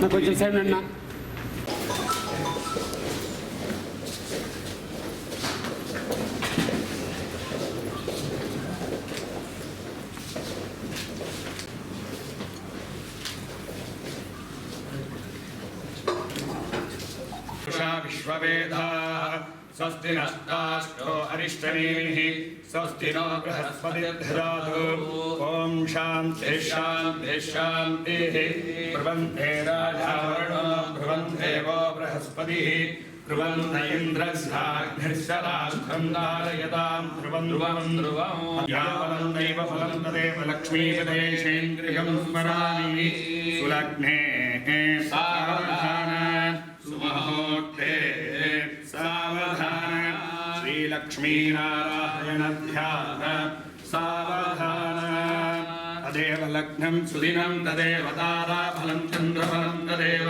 నాకు కొంచెం సైడ్ అన్నా उषा विश्ववेदाः स्वस्ति नष्टाष्टो अरिष्टनेमिः स्वस्ति नो बृहस्पतिर्दधातु ॐ शान्तिः शान्तिः शान्तिः। ब्रुवन्ते राजावर्णो ब्रुवन्ते वो बृहस्पतिः। ब्रुवन्त इन्द्रस्याग्निर्शलाष्ठं धारयतां। ध्रुवं ध्रुवं ध्रुवम् यावलं नैव फलं तदेव लक्ष्मीपदेशेन्द्रियं स्मरामि। सुलग्ने सावधान श्रीलक्ष्मीनारायण ध्यान सावधान तदेव लग्नं सुदिनं तदेव ताराफलं चन्द्रफलं तदेव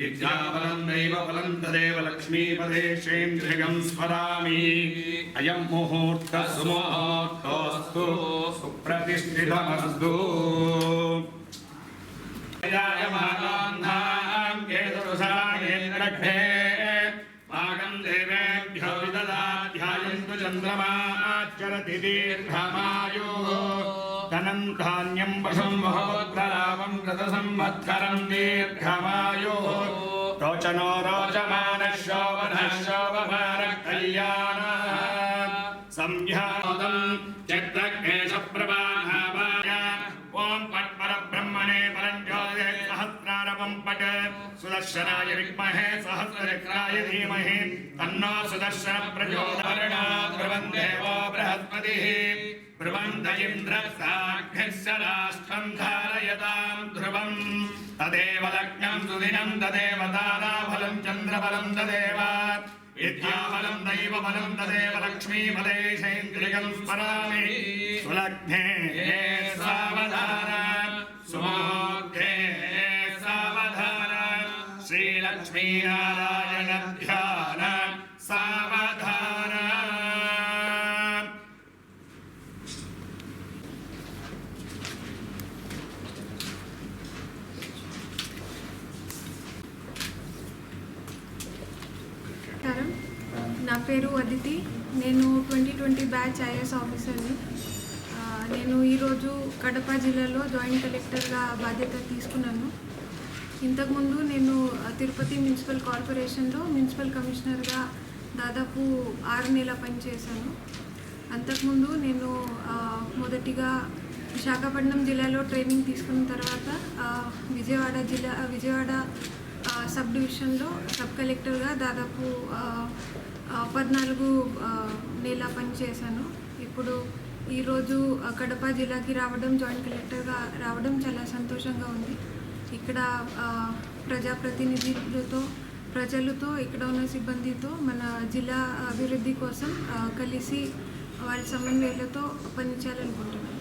विद्याफलं नैव फलं तदेव लक्ष्मीपदेशेन्द्रियं स्मरामि अयं मुहूर्तः सुमुहूर्तोऽस्तु सुप्रतिष्ठितमस्तु जायमानान्नां केतुरुषाणेन्द्रघ्ने विददाध्यायन्तु आचर दीर्घमायो। धनं धान्यं वशं महोत्तरावं गतसंवत्सरं दीर्घमायो। रोचनो रोचमानः शोभनः शोभमानः कल्याणः संध्या चक्रकेशप्रभाभाय सुदर्शनाय विद्महे सहस्रचक्राय धीमहि तन्नो सुदर्शन प्रचोदयात् ब्रुवन् देवो बृहस्पतिः ब्रुवन्त इन्द्रस्ताघ्निश्चराष्ट्रं धारयतां ध्रुवम् तदेव लग्नं सुदिनं तदेव ताराफलं चन्द्रफलं तदेव विद्याफलं दैवफलं तदेव लक्ष्मीपदेशेन्द्रियं स्मरामि सुलग्ने सावधान सुमुहूर्ते श्रीलक्ष्मीनारायण ध्यान सावधान నమస్కారం నా పేరు అదితి నేను ట్వంటీ ట్వంటీ బ్యాచ్ ఐఎస్ ఆఫీసర్ని ఆ, నేను ఈరోజు కడప జిల్లాలో జాయింట్ కలెక్టర్గా బాధ్యత తీసుకున్నాను ఇంతకుముందు నేను తిరుపతి మున్సిపల్ కార్పొరేషన్లో మున్సిపల్ కమిషనర్గా దాదాపు ఆరు నెలల పనిచేశాను. అంతకుముందు నేను మొదటిగా విశాఖపట్నం జిల్లాలో ట్రైనింగ్ తీసుకున్న తర్వాత విజయవాడ జిల్లా విజయవాడ సబ్ డివిజన్లో సబ్ కలెక్టర్గా దాదాపు పద్నాలుగు ఆ, నెల పనిచేశాను. ఇప్పుడు ఈరోజు కడప జిల్లాకి రావడం జాయింట్ కలెక్టర్గా రావడం చాలా సంతోషంగా ఉంది. ఇక్కడ ప్రజాప్రతినిధులతో ప్రజలతో ఇక్కడ ఉన్న సిబ్బందితో మన జిల్లా అభివృద్ధి కోసం కలిసి వాళ్ళ సమన్వయాలతో పనిచేయాలనుకుంటున్నాను